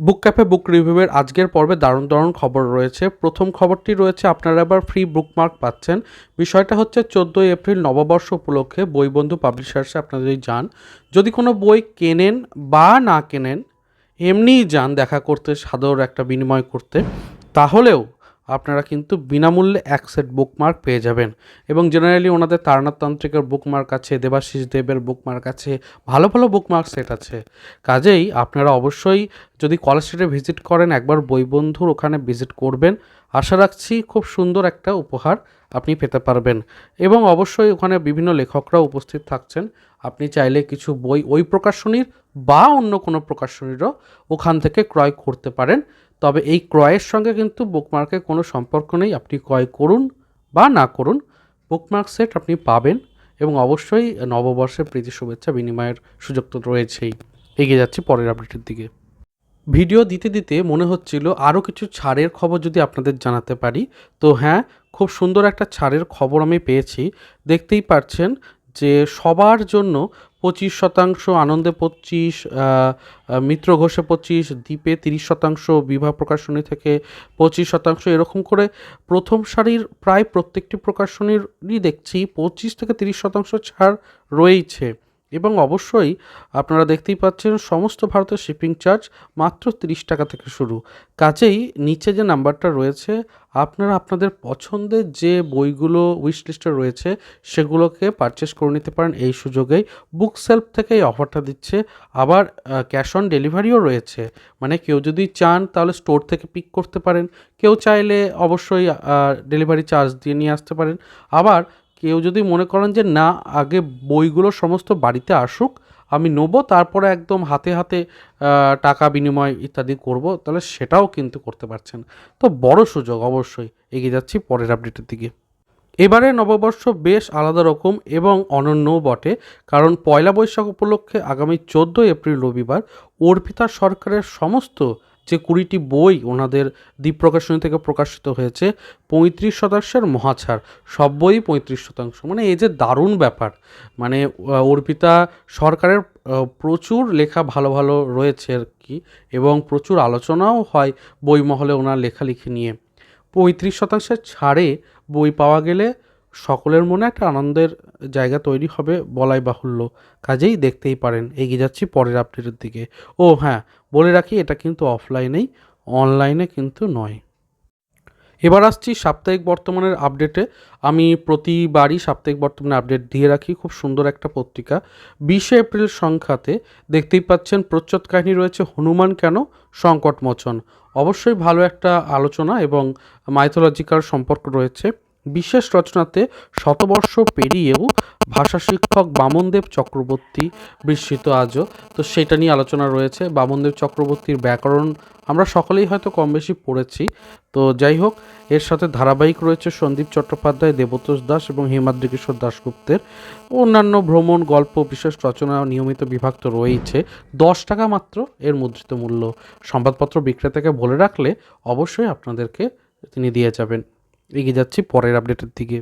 বুক cafe বুক রিভিউয়ের আজকের পর্বে দারুণ দারুণ খবর রয়েছে। প্রথম খবরটি রয়েছে, আপনারা এবার ফ্রি বুকমার্ক পাচ্ছেন। বিষয়টা হচ্ছে, চোদ্দোই এপ্রিল নববর্ষ উপলক্ষে বইবন্ধু পাবলিশার্সে আপনারা যদি যান যদি কোনো বই কেনেন বা না কেনেন, এমনিই যান দেখা করতে, সাদর একটা বিনিময় করতে। তাহলেও আপনারা কিন্তু বিনামূল্যে এক সেট বুকমার্ক পেয়ে যাবেন। এবং জেনারেলি ওনাদের তারনাথতান্ত্রিকের বুকমার্ক আছে, দেবাশিস দেবের বুকমার্ক আছে, ভালো ভালো বুকমার্ক সেট আছে। কাজেই আপনারা অবশ্যই যদি কলেজ স্ট্রিটে ভিজিট করেন, একবার বইবন্ধুর ওখানে ভিজিট করবেন। আশা রাখছি খুব সুন্দর একটা উপহার আপনি পেতে পারবেন। এবং অবশ্যই ওখানে বিভিন্ন লেখকরা উপস্থিত থাকছেন। আপনি চাইলে কিছু বই ওই প্রকাশনীর বা অন্য কোনো প্রকাশনীরও ওখান থেকে ক্রয় করতে পারেন। তবে এই ক্রয়ের সঙ্গে কিন্তু বুকমার্কের কোনো সম্পর্ক নেই। আপনি ক্রয় করুন বা না করুন বুকমার্ক সেট আপনি পাবেন এবং অবশ্যই নববর্ষের প্রীতি শুভেচ্ছা বিনিময়ের সুযোগ তো রয়েছেই। এগিয়ে যাচ্ছি পরের আপডেটের দিকে। ভিডিও দিতে দিতে মনে হচ্ছিল আরও কিছু ছাড়ের খবর যদি আপনাদের জানাতে পারি। তো হ্যাঁ খুব সুন্দর একটা ছাড়ের খবর আমি পেয়েছি। দেখতেই পাচ্ছেন যে সবার জন্য পঁচিশ শতাংশ আনন্দে পঁচিশ মিত্র ঘোষে পঁচিশ, দ্বীপে তিরিশ শতাংশ, বিবাহ প্রকাশনী থেকে পঁচিশ শতাংশ, এরকম করে প্রথম সারির প্রায় প্রত্যেকটি প্রকাশনীরই দেখছি পঁচিশ থেকে তিরিশ শতাংশ ছাড় রয়েছে এবং অবশ্যই আপনারা দেখতেই পাচ্ছেন সমস্ত ভারতের শিপিং চার্জ মাত্র তিরিশ টাকা থেকে শুরু। কাজেই নিচে যে নাম্বারটা রয়েছে, আপনারা আপনাদের পছন্দের যে বইগুলো উইশ লিস্টে রয়েছে, সেগুলোকে পারচেস করে নিতে পারেন। এই সুযোগেই বুক সেলফ থেকে এই অফারটা দিচ্ছে। আবার ক্যাশ অন ডেলিভারিও রয়েছে। মানে কেউ যদি চান, তাহলে স্টোর থেকে পিক করতে পারেন। কেউ চাইলে অবশ্যই ডেলিভারি চার্জ দিয়ে নিয়ে আসতে পারেন। আবার কেউ যদি মনে করেন যে না, আগে বইগুলো সমস্ত বাড়িতে আসুক, আমি নেব, তারপরে একদম হাতে হাতে টাকা বিনিময় ইত্যাদি করব, তাহলে সেটাও কিন্তু করতে পারছেন। তো বড় সুযোগ অবশ্যই, এগিয়ে যাচ্ছি পরের আপডেটের দিকে। এবারে নববর্ষ বেশ আলাদা রকম এবং অনন্যও বটে, কারণ পয়লা বৈশাখ উপলক্ষে আগামী চোদ্দোই এপ্রিল রবিবার অর্পিতা সরকারের সমস্ত যে কুড়িটি বই ওনাদের দ্বীপ প্রকাশনী থেকে প্রকাশিত হয়েছে, পঁয়ত্রিশ শতাংশের মহাছাড়। সব বই পঁয়ত্রিশ শতাংশ। মানে এই যে দারুণ ব্যাপার। মানে অর্পিতা সরকারের প্রচুর লেখা ভালো ভালো রয়েছে আর কি, এবং প্রচুর আলোচনাও হয় বইমহলে ওনার লেখালেখি নিয়ে। পঁয়ত্রিশ শতাংশের ছাড়ে বই পাওয়া গেলে সকলের মনে একটা আনন্দের জায়গা তৈরি হবে বলাই বাহুল্য। কাজেই দেখতেই পারেন, এগিয়ে যাচ্ছি পরের আপডেটের দিকে। ও হ্যাঁ বলে রাখি এটা কিন্তু অফলাইনেই, অনলাইনে কিন্তু নয়। এবার আসছি সাপ্তাহিক বর্তমানের আপডেটে। আমি প্রতিবারই সাপ্তাহিক বর্তমানে আপডেট দিয়ে রাখি, খুব সুন্দর একটা পত্রিকা। বিশে এপ্রিল সংখ্যাতে দেখতেই পাচ্ছেন প্রচ্ছদ কাহিনী রয়েছে, হনুমান কেন সংকটমোচন? অবশ্যই ভালো একটা আলোচনা এবং মাইথোলজিক্যাল সম্পর্ক রয়েছে। বিশেষ রচনাতে শতবর্ষ পেরিয়েও ভাষা শিক্ষক বামনদেব চক্রবর্তী বিস্মিত আজও। তো সেটা নিয়ে আলোচনা রয়েছে। বামনদেব চক্রবর্তীর ব্যাকরণ আমরা সকলেই হয়তো কম বেশি পড়েছি। তো যাই হোক, এর সাথে ধারাবাহিক রয়েছে সন্দীপ চট্টোপাধ্যায়, দেবতোষ দাস এবং হিমাদ্রি কিশোর দাশগুপ্তের। অন্যান্য ভ্রমণ, গল্প, বিশেষ রচনা নিয়মিত বিভাগ তো রয়েছে দশ টাকা মাত্র এর মুদ্রিত মূল্য। সংবাদপত্র বিক্রেতাকে বলে রাখলে অবশ্যই আপনাদেরকে তিনি দিয়ে যাবেন। এগিয়ে যাচ্ছি পরের আপডেটের দিকে।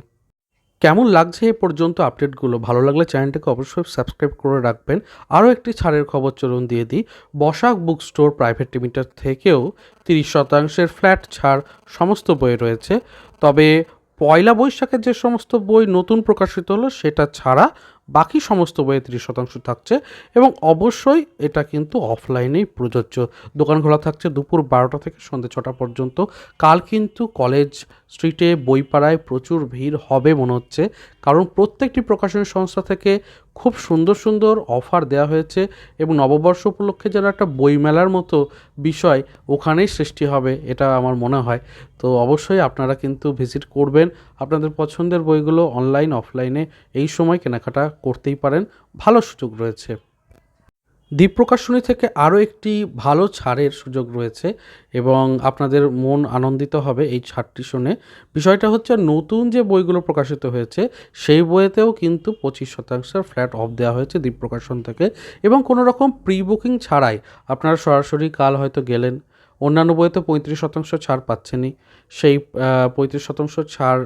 কেমন লাগছে এ পর্যন্ত আপডেটগুলো ভালো লাগলে চ্যানেলটাকে অবশ্যই সাবস্ক্রাইব করে রাখবেন। আরও একটি ছাড়ের খবর চলুন দিয়ে দিই। Basak book store private limited থেকেও তিরিশ শতাংশের ফ্ল্যাট ছাড় সমস্ত বই রয়েছে। তবে পয়লা বৈশাখের যে সমস্ত বই নতুন প্রকাশিত হলো, সেটা ছাড়া বাকি সমস্ত বইয়ে তিরিশ শতাংশ থাকছে এবং অবশ্যই এটা কিন্তু অফলাইনেই প্রযোজ্য। দোকান খোলা থাকছে দুপুর বারোটা থেকে সন্ধ্যে ছটা পর্যন্ত। কাল কিন্তু কলেজ স্ট্রিটে বইপাড়ায় প্রচুর ভিড় হবে মনে হচ্ছে। কারণ প্রত্যেকটি প্রকাশনী সংস্থা থেকে খুব সুন্দর সুন্দর অফার দেওয়া হয়েছে এবং নববর্ষ উপলক্ষে যেন একটা বইমেলার মতো বিষয় ওখানেই সৃষ্টি হবে, এটা আমার মনে হয়। তো অবশ্যই আপনারা কিন্তু ভিজিট করবেন। আপনাদের পছন্দের বইগুলো অনলাইন অফলাইনে এই সময় কেনাকাটা করতেই পারেন, ভালো সুযোগ রয়েছে। দ্বীপ প্রকাশনী থেকে আরও একটি ভালো ছাড়ের সুযোগ রয়েছে এবং আপনাদের মন আনন্দিত হবে এই ছাড়টি শুনে। বিষয়টা হচ্ছে নতুন যে বইগুলো প্রকাশিত হয়েছে, সেই বইয়েতেও কিন্তু পঁচিশ শতাংশের ফ্ল্যাট অফ দেওয়া হয়েছে দ্বীপ প্রকাশন থেকে এবং কোনো রকম প্রি বুকিং ছাড়াই আপনারা সরাসরি কাল হয়তো গেলেন। অন্যান্য বইতে পঁয়ত্রিশ শতাংশ ছাড় পাচ্ছেনই। সেই পঁয়ত্রিশ শতাংশ ছাড়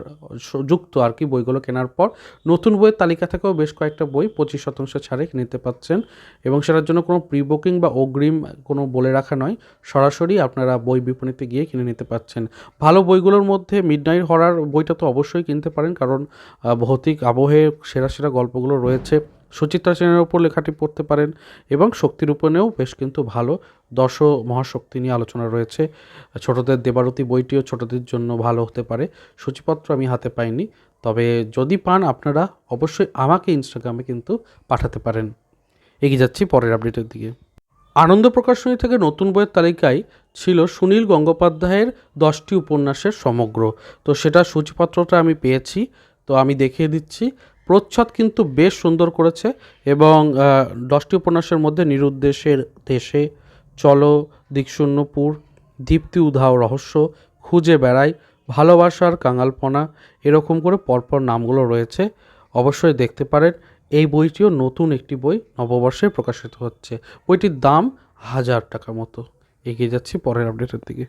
যুক্ত আর কি বইগুলো কেনার পর নতুন বইয়ের তালিকা থেকেও বেশ কয়েকটা বই পঁচিশ শতাংশ ছাড়ে নিতে পাচ্ছেন এবং সেটার জন্য কোনো প্রি বুকিং বা অগ্রিম কোনো বলে রাখা নয়, সরাসরি আপনারা বই বিপণীতে গিয়ে কিনে নিতে পাচ্ছেন। ভালো বইগুলোর মধ্যে মিডনাইট হরার বইটা তো অবশ্যই কিনতে পারেন কারণ ভৌতিক আবহে সেরা সেরা গল্পগুলো রয়েছে। সুচিত্রা সেনের ওপর লেখাটি পড়তে পারেন এবং শক্তির উপনেও বেশ কিন্তু ভালো দশ মহাশক্তি নিয়ে আলোচনা রয়েছে। ছোটদের দেবারতী বইটিও ছোটদের জন্য ভালো হতে পারে। সূচিপত্র আমি হাতে পাইনি। তবে যদি পান আপনারা অবশ্যই আমাকে ইনস্টাগ্রামে কিন্তু পাঠাতে পারেন। এগিয়ে যাচ্ছি পরের আপডেটের দিকে। আনন্দ প্রকাশনী থেকে নতুন বইয়ের তালিকায় ছিল সুনীল গঙ্গোপাধ্যায়ের দশটি উপন্যাসের সমগ্র। তো সেটা সূচিপত্রটা আমি পেয়েছি। তো আমি দেখিয়ে দিচ্ছি। প্রচ্ছদ কিন্তু বেশ সুন্দর করেছে এবং দশটি উপন্যাসের মধ্যে নিরুদ্দেশের দেশে চলো, দিকশূন্যপুর, দীপ্তি উধাও রহস্য, খুঁজে বেড়াই, ভালোবাসার কাঙালপনা, এরকম করে পরপর নামগুলো রয়েছে। অবশ্যই দেখতে পারেন, এই বইটিও নতুন একটি বই, নববর্ষে প্রকাশিত হচ্ছে। বইটির দাম হাজার টাকা মতো। এগিয়ে যাচ্ছি পরের আপডেটের দিকে।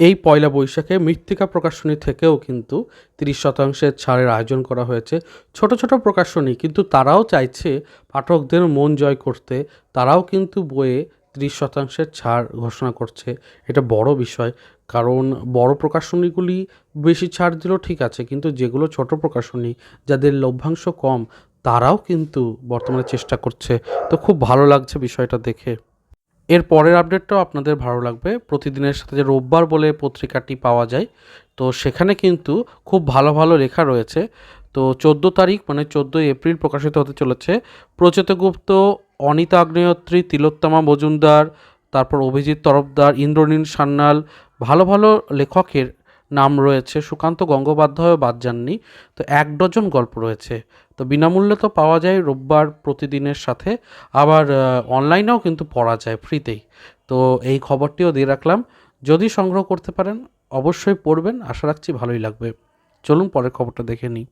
এই পয়লা বৈশাখে মৃত্তিকা প্রকাশনী থেকেও কিন্তু তিরিশ শতাংশের ছাড়ের আয়োজন করা হয়েছে। ছোট ছোট প্রকাশনী, কিন্তু তারাও চাইছে পাঠকদের মন জয় করতে। তারাও কিন্তু বইয়ে ত্রিশ শতাংশের ছাড় ঘোষণা করছে। এটা বড় বিষয়, কারণ বড় প্রকাশনীগুলি বেশি ছাড় দিলেও ঠিক আছে, কিন্তু যেগুলো ছোট প্রকাশনী, যাদের লভ্যাংশ কম, তারাও কিন্তু বর্তমানে চেষ্টা করছে। তো খুব ভালো লাগছে বিষয়টা দেখে। এর পরের আপডেটটাও আপনাদের ভালো লাগবে। প্রতিদিনের সাথে যে রোববার বলে পত্রিকাটি পাওয়া যায়, তো সেখানে কিন্তু খুব ভালো ভালো লেখা রয়েছে। তো চোদ্দ তারিখ মানে চোদ্দোই এপ্রিল প্রকাশিত হতে চলেছে। প্রচেতগুপ্ত অনিতা আগ্নেয়ত্রী, তিলোত্তমা মজুমদার, তারপর অভিজিৎ তরফদার, ইন্দ্রনীল সান্যাল, ভালো ভালো লেখকের নাম রয়েছে সুকান্ত গঙ্গোপাধ্যায়ও বাদ যাননি তো এক ডজন গল্প রয়েছে। তো বিনামূল্যে তো পাওয়া যায় রোববার প্রতিদিনের সাথে। আবার অনলাইনেও কিন্তু পড়া যায় ফ্রিতেই। তো এই খবরটিও দিয়ে রাখলাম। যদি সংগ্রহ করতে পারেন, অবশ্যই পড়বেন। আশা রাখছি ভালোই লাগবে। চলুন পরের খবরটা দেখে নিই।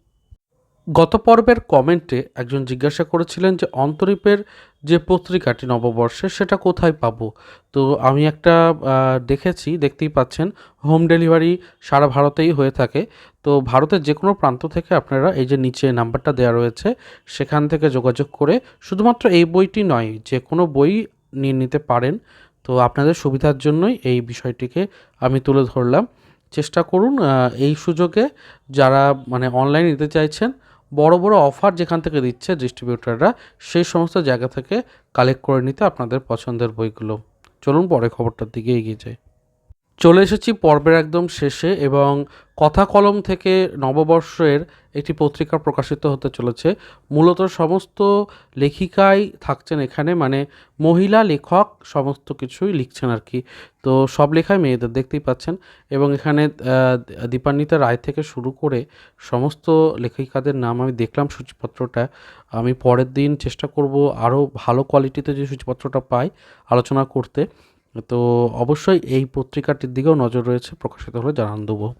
গত পর্বের কমেন্টে একজন জিজ্ঞাসা করেছিলেন যে অন্তরীপের যে পত্রিকাটি নববর্ষে, সেটা কোথায় পাবো? তো আমি একটা দেখেছি, দেখতেই পাচ্ছেন, হোম ডেলিভারি সারা ভারতেই হয়ে থাকে। তো ভারতের যে কোনো প্রান্ত থেকে আপনারা এই যে নিচে নাম্বারটা দেওয়া রয়েছে, সেখান থেকে যোগাযোগ করে শুধুমাত্র এই বইটি নয় যে কোনো বই নিয়ে নিতে পারেন। তো আপনাদের সুবিধার জন্যই এই বিষয়টিকে আমি তুলে ধরলাম। চেষ্টা করুন এই সুযোগে যারা মানে অনলাইন নিতে চাইছেন বড় বড় অফার যেখান থেকে দিচ্ছে ডিস্ট্রিবিউটাররা সেই সমস্ত জায়গা থেকে কালেক্ট করে নিতে আপনাদের পছন্দের বইগুলো। চলুন পরে খবরটার দিকে এগিয়ে যাই। চলে এসেছি পর্বের একদম শেষে এবং কথা কলম থেকে নববর্ষের একটি পত্রিকা প্রকাশিত হতে চলেছে। মূলত সমস্ত লেখিকাই থাকছেন এখানে মানে মহিলা লেখক সমস্ত কিছুই লিখছেন আর কি। তো সব লেখায় মেয়েদের দেখতেই পাচ্ছেন এবং এখানে দীপান্বিতা রায় থেকে শুরু করে সমস্ত লেখিকাদের নাম আমি দেখলাম সূচিপত্রটা। আমি পরের দিন চেষ্টা করব আরও ভালো কোয়ালিটিতে যে সূচিপত্রটা পাই আলোচনা করতে। তো অবশ্যই এই পত্রিকাটির দিকেও নজর রয়েছে, প্রকাশিত হলে জানান দেবো।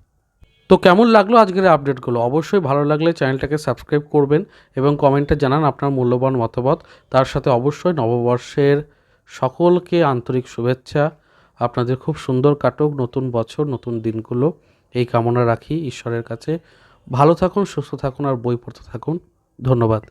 তো কেমন লাগল আজকের আপডেটগুলো? অবশ্যই ভালো লাগলে চ্যানেলটাকে সাবস্ক্রাইব করবেন এবং কমেন্টে জানান আপনার মূল্যবান মতামত। তার সাথে অবশ্যই নববর্ষের সকলকে আন্তরিক শুভেচ্ছা। আপনাদের খুব সুন্দর কাটুক, নতুন বছর, নতুন দিনগুলো। এই কামনা রাখি ঈশ্বরের কাছে। ভালো থাকুন, সুস্থ থাকুন আর বই পড়তে থাকুন। ধন্যবাদ।